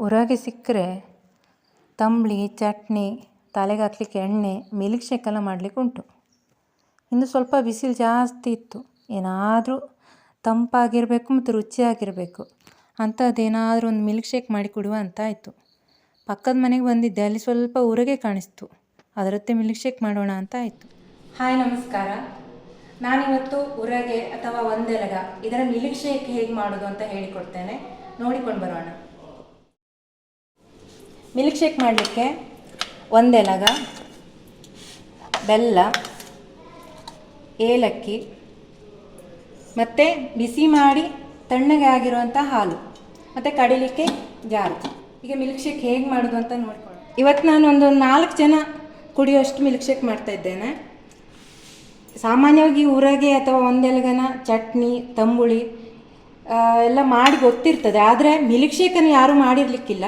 ಊರಾಗೆ ಸಿಕ್ಕರೆ ತಂಬಳಿ, ಚಟ್ನಿ, ತಲೆಗೆ ಹಾಕ್ಲಿಕ್ಕೆ ಎಣ್ಣೆ, ಮಿಲ್ಕ್ ಶೇಕೆಲ್ಲ ಮಾಡಲಿಕ್ಕೆ ಉಂಟು. ಇಂದು ಸ್ವಲ್ಪ ಬಿಸಿಲು ಜಾಸ್ತಿ ಇತ್ತು. ಏನಾದರೂ ತಂಪಾಗಿರಬೇಕು ಮತ್ತು ರುಚಿಯಾಗಿರಬೇಕು. ಅಂಥದ್ದೇನಾದರೂ ಒಂದು ಮಿಲ್ಕ್ ಶೇಕ್ ಮಾಡಿ ಕೊಡುವ ಅಂತ ಆಯಿತು. ಪಕ್ಕದ ಮನೆಗೆ ಬಂದಿದ್ದೆ. ಅಲ್ಲಿ ಸ್ವಲ್ಪ ಊರಿಗೆ ಕಾಣಿಸ್ತು. ಅದರತ್ತೆ ಮಿಲ್ಕ್ ಶೇಕ್ ಮಾಡೋಣ ಅಂತ ಆಯಿತು. ಹಾಯ್, ನಮಸ್ಕಾರ. ನಾನಿವತ್ತು ಉರಗೆ ಅಥವಾ ಒಂದೆಲಗ ಇದರ ಮಿಲ್ಕ್ ಶೇಕ್ ಹೇಗೆ ಮಾಡೋದು ಅಂತ ಹೇಳಿಕೊಡ್ತೇನೆ. ನೋಡಿಕೊಂಡು ಬರೋಣ. ಮಿಲ್ಕ್ ಶೇಕ್ ಮಾಡಲಿಕ್ಕೆ ಒಂದೆಲಗ ಬೆಲ್ಲ, ಏಲಕ್ಕಿ ಮತ್ತು ಬಿಸಿ ಮಾಡಿ ತಣ್ಣಗೆ ಆಗಿರುವಂಥ ಹಾಲು ಮತ್ತು ಕಡಿಲಿಕ್ಕೆ ಜಾರು. ಈಗ ಮಿಲ್ಕ್ ಶೇಕ್ ಹೇಗೆ ಮಾಡೋದು ಅಂತ ನೋಡ್ಕೊಳ್ಳಿ ಇವತ್ತು ನಾನು ಒಂದು ನಾಲ್ಕು ಜನ ಕುಡಿಯೋಷ್ಟು ಮಿಲ್ಕ್ ಶೇಕ್ ಮಾಡ್ತಾ ಇದ್ದೇನೆ. ಸಾಮಾನ್ಯವಾಗಿ ಊರಾಗೆ ಅಥವಾ ಒಂದೆಲಗನ ಚಟ್ನಿ, ತಂಬುಳಿ ಎಲ್ಲ ಮಾಡಿ ಗೊತ್ತಿರ್ತದೆ. ಆದರೆ ಮಿಲ್ಕ್ ಶೇಕನ್ನು ಯಾರೂ ಮಾಡಿರಲಿಕ್ಕಿಲ್ಲ.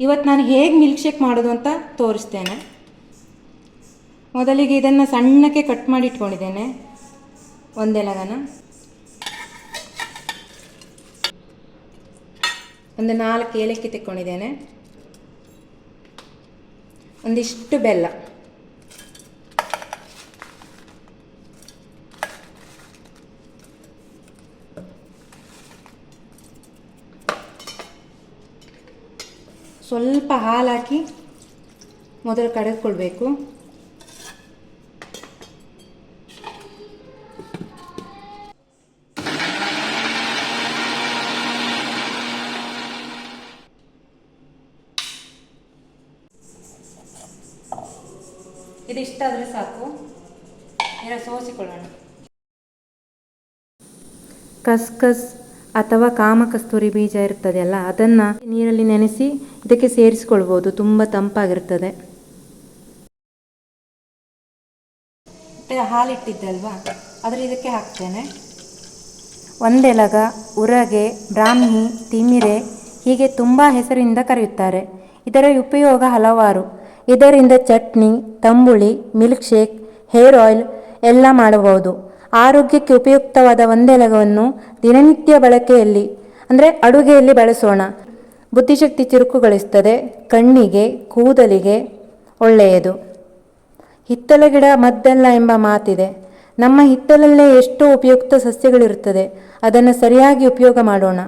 ಇವತ್ತು ನಾನು ಹೇಗೆ ಮಿಲ್ಕ್ ಶೇಕ್ ಮಾಡೋದು ಅಂತ ತೋರಿಸ್ತೇನೆ. ಮೊದಲಿಗೆ ಇದನ್ನು ಸಣ್ಣಕ್ಕೆ ಕಟ್ ಮಾಡಿ ಇಟ್ಕೊಂಡಿದ್ದೇನೆ. ಒಂದೆಲಗನ ಒಂದು ನಾಲ್ಕು ಏಲಕ್ಕಿ ತೆಕ್ಕೊಂಡಿದ್ದೇನೆ. ಒಂದಿಷ್ಟು ಬೆಲ್ಲ. ಸ್ವಲ್ಪ ಹಾಲು ಹಾಕಿ ಮೊದಲು ಕಡೆದುಕೊಳ್ಬೇಕು ಇದಿಷ್ಟಾದರೆ ಸಾಕು. ಇದರ ಸೋಸಿಕೊಳ್ಳೋಣ. ಕಸ್ಕಸ್ ಅಥವಾ ಕಾಮ ಕಸ್ತೂರಿ ಬೀಜ ಇರ್ತದೆಯಲ್ಲ ಅದನ್ನು ನೀರಲ್ಲಿ ನೆನೆಸಿ ಇದಕ್ಕೆ ಸೇರಿಸ್ಕೊಳ್ಬೋದು. ತುಂಬ ತಂಪಾಗಿರ್ತದೆ. ಹಾಲಿಟ್ಟಿದ್ದಲ್ವಾ? ಅದರ ಇದಕ್ಕೆ ಹಾಕ್ತೇನೆ. ಒಂದೆಲಗ ಉರಗೆ ಬ್ರಾಹ್ಮಿ ತಿಮಿರೆ ಹೀಗೆ ತುಂಬ ಹೆಸರಿಂದ ಕರೆಯುತ್ತಾರೆ. ಇದರ ಉಪಯೋಗ ಹಲವಾರು. ಇದರಿಂದ ಚಟ್ನಿ ತಂಬುಳಿ ಮಿಲ್ಕ್ ಶೇಕ್ ಹೇರ್ ಆಯಿಲ್ ಎಲ್ಲ ಮಾಡಬಹುದು. ಆರೋಗ್ಯಕ್ಕೆ ಉಪಯುಕ್ತವಾದ ಒಂದೆಲಗವನ್ನು ದಿನನಿತ್ಯ ಬಳಕೆಯಲ್ಲಿ, ಅಂದರೆ ಅಡುಗೆಯಲ್ಲಿ ಬಳಸೋಣ. ಬುದ್ಧಿಶಕ್ತಿ ಚುರುಕುಗೊಳಿಸ್ತದೆ, ಕಣ್ಣಿಗೆ, ಕೂದಲಿಗೆ ಒಳ್ಳೆಯದು. ಹಿತ್ತಲ ಗಿಡ ಮದ್ದಲ್ಲ ಎಂಬ ಮಾತಿದೆ. ನಮ್ಮ ಹಿತ್ತಲಲ್ಲೇ ಎಷ್ಟು ಉಪಯುಕ್ತ ಸಸ್ಯಗಳಿರುತ್ತದೆ. ಅದನ್ನು ಸರಿಯಾಗಿ ಉಪಯೋಗ ಮಾಡೋಣ.